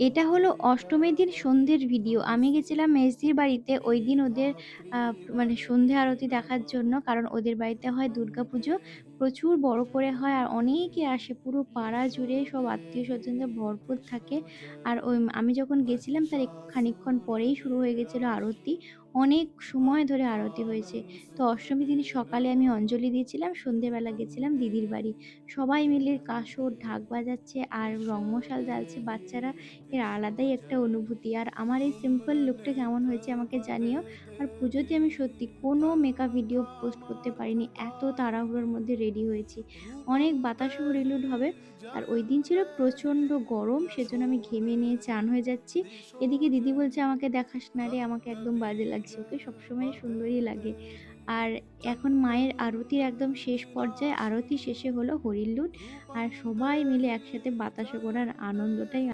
এটা হলো অষ্টমীর দিন সন্ধ্যের ভিডিও। আমি গেছিলাম মেজদির বাড়িতে, ওই দিন ওদের মানে সন্ধ্যা আরতি দেখার জন্য। কারণ ওদের বাড়িতে হয় দুর্গা পুজো প্রচুর বড় করে হয় আর অনেকে আসে, পুরো পাড়া জুড়ে সব আত্মীয় স্বজনদের ভরপুর থাকে। আর ওই, আমি যখন গেছিলাম তার খানিক্ষণ পরেই শুরু হয়ে গেছিল আরতি। অনেক সময় ধরে আরতি হয়েছে। তো অষ্টমী দিন সকালে আমি অঞ্জলি দিয়েছিলাম, সন্ধ্যেবেলা গেছিলাম দিদির বাড়ি। সবাই মিলে কাসর, ঢাক বাজাচ্ছে আর রং মশাল জ্বালছে বাচ্চারা। এর আলাদাই একটা অনুভূতি। আর আমার এই সিম্পল লুকটা কেমন হয়েছে আমাকে জানিও। আর পুজোতে আমি সত্যি কোনো মেকআপ ভিডিও পোস্ট করতে পারিনি। এত তাড়াহুড়োর মধ্যে রেডি হয়েছি। অনেক বাতাসও রিলুড হবে। আর ওই দিন ছিল প্রচণ্ড গরম সেজন্য আমি ঘেমে নিয়ে চান হয়ে যাচ্ছি। এদিকে দিদি বলছে, "আমাকে দেখাস না রে, আমাকে একদম বাজে লাগছে।" ওকে সবসময় সুন্দরই লাগে। আর এখন মায়ের আরতির একদম শেষ পর্যায়ে আরতি শেষে হলো হরির লুট। আর সবাই মিলে একসাথে বাতাসে করার আনন্দটাই